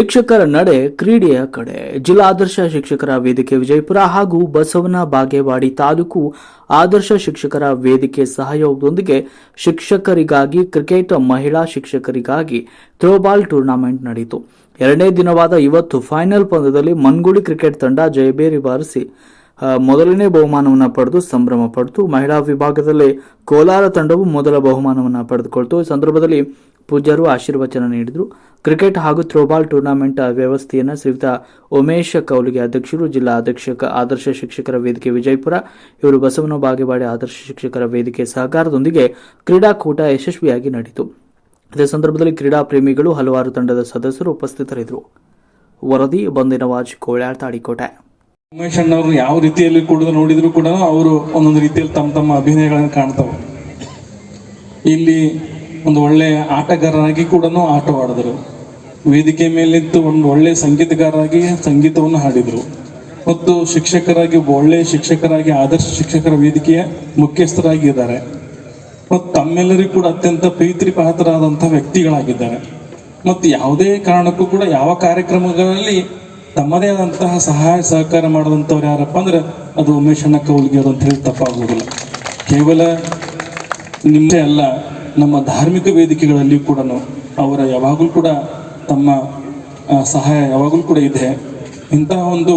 ಶಿಕ್ಷಕರ ನಡೆ ಕ್ರೀಡೆಯ ಕಡೆ. ಜಿಲ್ಲಾ ಆದರ್ಶ ಶಿಕ್ಷಕರ ವೇದಿಕೆ ವಿಜಯಪುರ ಹಾಗೂ ಬಸವನ ಬಾಗೇವಾಡಿ ತಾಲೂಕು ಆದರ್ಶ ಶಿಕ್ಷಕರ ವೇದಿಕೆ ಸಹಯೋಗದೊಂದಿಗೆ ಶಿಕ್ಷಕರಿಗಾಗಿ, ಕ್ರಿಕೆಟ್ ಮಹಿಳಾ ಶಿಕ್ಷಕರಿಗಾಗಿ ಥ್ರೋಬಾಲ್ ಟೂರ್ನಮೆಂಟ್ ನಡೆಯಿತು ಎರಡನೇ ದಿನವಾದ ಇವತ್ತು ಫೈನಲ್ ಪಂದ್ಯದಲ್ಲಿ ಮನ್ಗುಳಿ ಕ್ರಿಕೆಟ್ ತಂಡ ಜಯಬೇರಿ ಬಾರಿಸಿ ಮೊದಲನೇ ಬಹುಮಾನವನ್ನು ಪಡೆದು ಸಂಭ್ರಮ ಪಡೆದು ಮಹಿಳಾ ವಿಭಾಗದಲ್ಲಿ ಕೋಲಾರ ತಂಡವು ಮೊದಲ ಬಹುಮಾನವನ್ನು ಪಡೆದುಕೊಳ್ತು. ಈ ಸಂದರ್ಭದಲ್ಲಿ ಪೂಜ್ಯರು ಆಶೀರ್ವಚನ ನೀಡಿದರು. ಕ್ರಿಕೆಟ್ ಹಾಗೂ ಥ್ರೋಬಾಲ್ ಟೂರ್ನಮೆಂಟ್ ವ್ಯವಸ್ಥೆಯನ್ನು ಶ್ರೀಯುತ ಉಮೇಶ್ ಕೌಲಿಗೆ ಅಧ್ಯಕ್ಷರು, ಜಿಲ್ಲಾ ಅಧ್ಯಕ್ಷಕ ಆದರ್ಶ ಶಿಕ್ಷಕರ ವೇದಿಕೆ ವಿಜಯಪುರ, ಇವರು ಬಸವನ ಬಾಗೇವಾಡಿ ಆದರ್ಶ ಶಿಕ್ಷಕರ ವೇದಿಕೆ ಸಹಕಾರದೊಂದಿಗೆ ಕ್ರೀಡಾಕೂಟ ಯಶಸ್ವಿಯಾಗಿ ನಡೆಯಿತು. ಇದೇ ಸಂದರ್ಭದಲ್ಲಿ ಕ್ರೀಡಾ ಪ್ರೇಮಿಗಳು ಹಲವಾರು ತಂಡದ ಸದಸ್ಯರು ಉಪಸ್ಥಿತರಿದ್ದರು. ವರದಿ ಬಂದಿನವಾಜ್ ಕೋಳ್ಯಾಳ್ ತಾಡಿಕೋಟೆ. ಉಮೇಶ್ ಅವರು ಯಾವ ರೀತಿಯಲ್ಲಿ ಕೂಡ ನೋಡಿದ್ರು ಕೂಡ ಅವರು ಒಂದೊಂದು ರೀತಿಯಲ್ಲಿ ತಮ್ಮ ತಮ್ಮ ಅಭಿನಯಗಳನ್ನು ಕಾಣ್ತವೆ. ಇಲ್ಲಿ ಒಂದು ಒಳ್ಳೆ ಆಟಗಾರರಾಗಿ ಕೂಡ ಆಟವಾಡಿದರು. ವೇದಿಕೆ ಮೇಲಿತ್ತು ಒಂದು ಒಳ್ಳೆ ಸಂಗೀತಗಾರರಾಗಿ ಸಂಗೀತವನ್ನು ಹಾಡಿದರು. ಮತ್ತು ಶಿಕ್ಷಕರಾಗಿ, ಒಬ್ಬ ಒಳ್ಳೆ ಶಿಕ್ಷಕರಾಗಿ, ಆದರ್ಶ ಶಿಕ್ಷಕರ ವೇದಿಕೆಯ ಮುಖ್ಯಸ್ಥರಾಗಿದ್ದಾರೆ. ಮತ್ತು ತಮ್ಮೆಲ್ಲರಿಗೂ ಕೂಡ ಅತ್ಯಂತ ಪ್ರೀತಿ ಪಾತ್ರರಾದಂಥ ವ್ಯಕ್ತಿಗಳಾಗಿದ್ದಾರೆ. ಮತ್ತು ಯಾವುದೇ ಕಾರಣಕ್ಕೂ ಕೂಡ ಯಾವ ಕಾರ್ಯಕ್ರಮಗಳಲ್ಲಿ ತಮ್ಮದೇ ಆದಂತಹ ಸಹಾಯ, ಸಹಕಾರ ಮಾಡಿದಂಥವ್ರು ಯಾರಪ್ಪ ಅಂದ್ರೆ ಅದು ಉಮೇಶ್ ಅಣ್ಣ ಕೌಲ್ಗಿಯವರು ಅಂತ ಹೇಳಿ ತಪ್ಪಾಗುವುದಿಲ್ಲ. ಕೇವಲ ನಿಮ್ಮದೇ ಅಲ್ಲ ನಮ್ಮ ಧಾರ್ಮಿಕ ವೇದಿಕೆಗಳಲ್ಲಿ ಕೂಡ ಅವರ ಯಾವಾಗಲೂ ಕೂಡ ತಮ್ಮ ಸಹಾಯ ಯಾವಾಗಲೂ ಕೂಡ ಇದೆ. ಇಂತಹ ಒಂದು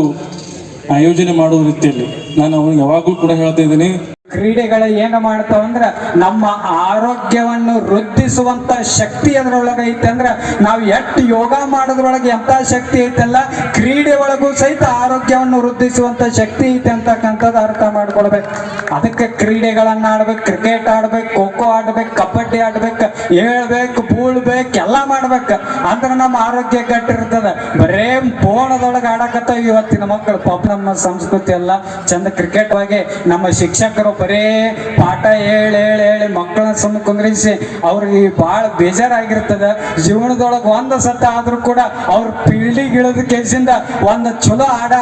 ಆಯೋಜನೆ ಮಾಡುವ ರೀತಿಯಲ್ಲಿ ನಾನು ಅವ್ರಿಗೆ ಯಾವಾಗಲೂ ಕೂಡ ಹೇಳ್ತಾ ಇದ್ದೀನಿ. ಕ್ರೀಡೆಗಳು ಏನು ಮಾಡ್ತಾವ ಅಂದ್ರೆ ನಮ್ಮ ಆರೋಗ್ಯವನ್ನು ವೃದ್ಧಿಸುವಂತ ಶಕ್ತಿ ಅದರೊಳಗೆ ಐತೆ ಅಂದ್ರೆ ನಾವು ಎಷ್ಟು ಯೋಗ ಮಾಡೋದ್ರೊಳಗೆ ಎಂತ ಶಕ್ತಿ ಐತಲ್ಲ, ಕ್ರೀಡೆ ಒಳಗೂ ಸಹಿತ ಆರೋಗ್ಯವನ್ನು ವೃದ್ಧಿಸುವಂತ ಶಕ್ತಿ ಐತೆ ಅಂತಕ್ಕಂಥದ್ದು ಅರ್ಥ ಮಾಡ್ಕೊಳ್ಬೇಕು. ಅದಕ್ಕೆ ಕ್ರೀಡೆಗಳನ್ನ ಆಡ್ಬೇಕು ಕ್ರಿಕೆಟ್ ಆಡ್ಬೇಕು ಖೋ ಖೋ ಆಡ್ಬೇಕು, ಕಬಡ್ಡಿ ಆಡ್ಬೇಕು, ಹೇಳ್ಬೇಕು, ಬೂಳ್ಬೇಕು, ಎಲ್ಲ ಮಾಡ್ಬೇಕು. ಅಂದ್ರೆ ನಮ್ಮ ಆರೋಗ್ಯ ಗಟ್ಟಿರ್ತದ. ಬರೇ ಫೋನದೊಳಗೆ ಆಡಕತ್ತ ಇವತ್ತಿನ ಮಕ್ಕಳು. ಪಾಪ ನಮ್ಮ ಸಂಸ್ಕೃತಿ ಎಲ್ಲ ಚಂದ ಕ್ರಿಕೆಟ್ ಬಗ್ಗೆ ನಮ್ಮ ಶಿಕ್ಷಕರು ಬರೇ ಪಾಠ ಹೇಳಿ ಹೇಳಿ ಹೇಳಿ ಮಕ್ಕಳನ್ನ ಸುಮ್ಮ ಕುಂದ್ರಿಸಿ ಅವ್ರಿಗೆ ಭಾಳ ಬೇಜಾರಾಗಿರ್ತದ. ಜೀವನದೊಳಗೆ ಒಂದು ಸತ ಆದ್ರೂ ಕೂಡ ಅವ್ರ ಫೀಲ್ಡಿಗೆ ಇಳಿದ ಕೇಸಿಂದ ಒಂದು ಚಲೋ ಆಡ,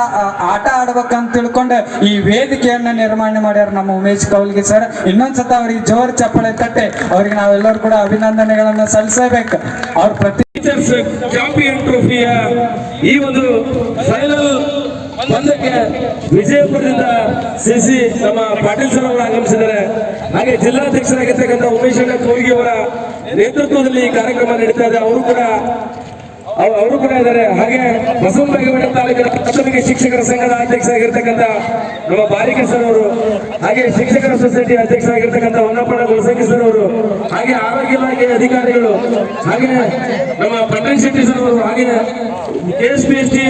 ಆಟ ಆಡ್ಬೇಕಂತ ತಿಳ್ಕೊಂಡು ಈ ವೇದಿಕೆಯನ್ನ ನಿರ್ಮಾಣ ಮಾಡ್ಯಾರ ನಮ್ಮ ಉಮೇಶ್ ಕೌಲ್ಗೆ ಸರ್. ಇನ್ನೊಂದ್ಸತ ಅವ್ರಿಗೆ ಜೋರ್ ಚಪ್ಪಳೆ ತಟ್ಟೆ. ಅವ್ರಿಗೆ ನಾವೆಲ್ಲರೂ ಕೂಡ ಅಭಿನಂದನೆಗಳನ್ನ ಸಲ್ಲಿಸಬೇಕು. ಅವ್ರ ಪ್ರತಿ ಚಾಂಪಿಯನ್ ಟ್ರೋಫಿಯ ಈ ಒಂದು ಫೈನಲ್ ಪಂದ್ಯಕ್ಕೆ ವಿಜಯಪುರದಿಂದ ಸಿಸಿ ನಮ್ಮ ಪಾಟೀಲ್ ಸರ್ ಅವರು ಆಗಮಿಸಿದ್ದಾರೆ. ಹಾಗೆ ಜಿಲ್ಲಾಧ್ಯಕ್ಷರಾಗಿರ್ತಕ್ಕಂಥ ಉಮೇಶ್ ಅಣ್ಣ ಕೋಲ್ಗಿ ಅವರ ನೇತೃತ್ವದಲ್ಲಿ ಈ ಕಾರ್ಯಕ್ರಮ ನಡೀತಾ ಇದೆ. ಅವರು ಕೂಡ ಅವರು ಕೂಡ ಇದ್ದಾರೆ. ಹಾಗೆ ಬಸವನಬಾಗೇವಾಡಿ ತಾಲೂಕಿನ ಪ್ರಾಥಮಿಕ ಶಿಕ್ಷಕರ ಸಂಘದ ಅಧ್ಯಕ್ಷರಾಗಿರ್ತಕ್ಕಂಥ ನಮ್ಮ ಬಾರಿಕೆ ಸರ್ ಅವರು, ಹಾಗೆ ಶಿಕ್ಷಕರ ಸೊಸೈಟಿ ಅಧ್ಯಕ್ಷರಾಗಿರ್ತಕ್ಕಂಥ ಹೊನ್ನಪ್ಪಣ್ಣ ಗುಲಸಂಗಿ ಸರ್ ಅವರು, ಹಾಗೆ ಆರೋಗ್ಯ ಇಲಾಖೆ ಅಧಿಕಾರಿಗಳು, ಹಾಗೆ ನಮ್ಮ ಪಟ್ಟಣ ಶೆಟ್ಟಿ ಸರ್ ಅವರು, ಹಾಗೆ K S P S T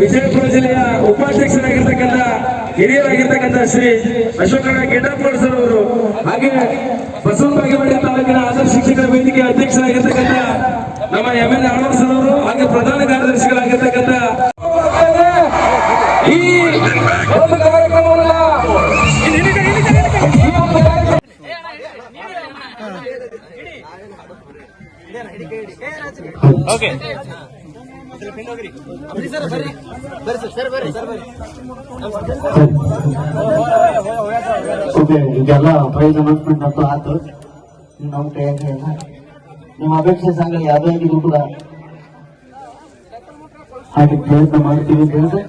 Vijayapura ಜಿಲ್ಲೆಯ ಉಪಾಧ್ಯಕ್ಷರಾಗಿರ್ತಕ್ಕಂಥ ಹಿರಿಯರಾಗಿರ್ತಕ್ಕಂಥ ಶ್ರೀ ಅಶೋಕಣ್ಣ ಗೆಡ್ಡಪ್ಪಗೌಡ ಸರ್ ಅವರು, ಹಾಗೆ ಬಸವನಬಾಗೇವಾಡಿ ತಾಲೂಕಿನ ಆದರ್ಶ ಶಿಕ್ಷಕರ ವೇದಿಕೆ ಅಧ್ಯಕ್ಷರಾಗಿರ್ತಕ್ಕಂಥ ನಮ್ಮ ಎಂ ಎಲ್ ಸರ್ ಅವರು ಹಾಗೆ ಪ್ರಧಾನ ಕಾರ್ಯದರ್ಶಿಗಳಾಗಿರ್ತಕ್ಕಂಥ ಈ ಒಂದು ಕಾರ್ಯಕ್ರಮವನ್ನ ಓಕೆ. ಇದೆಲ್ಲ ಪ್ರೈಸ್ ಅನೌನ್ಸ್ಮೆಂಟ್ ಅಂತೂ ಆತು ಇನ್ನು ನಮ್ಮ ಕೈಯಾಗ ನಿಮ್ಮ ಅಪೇಕ್ಷೆ ಸಂಘ ಯಾವುದೇ ಆಗಿದ್ರು ಕೂಡ ಹಾಗೆ ಪ್ರಯತ್ನ ಮಾಡ್ತೀವಿ ಅಂತ ಹೇಳಿದ್ರೆ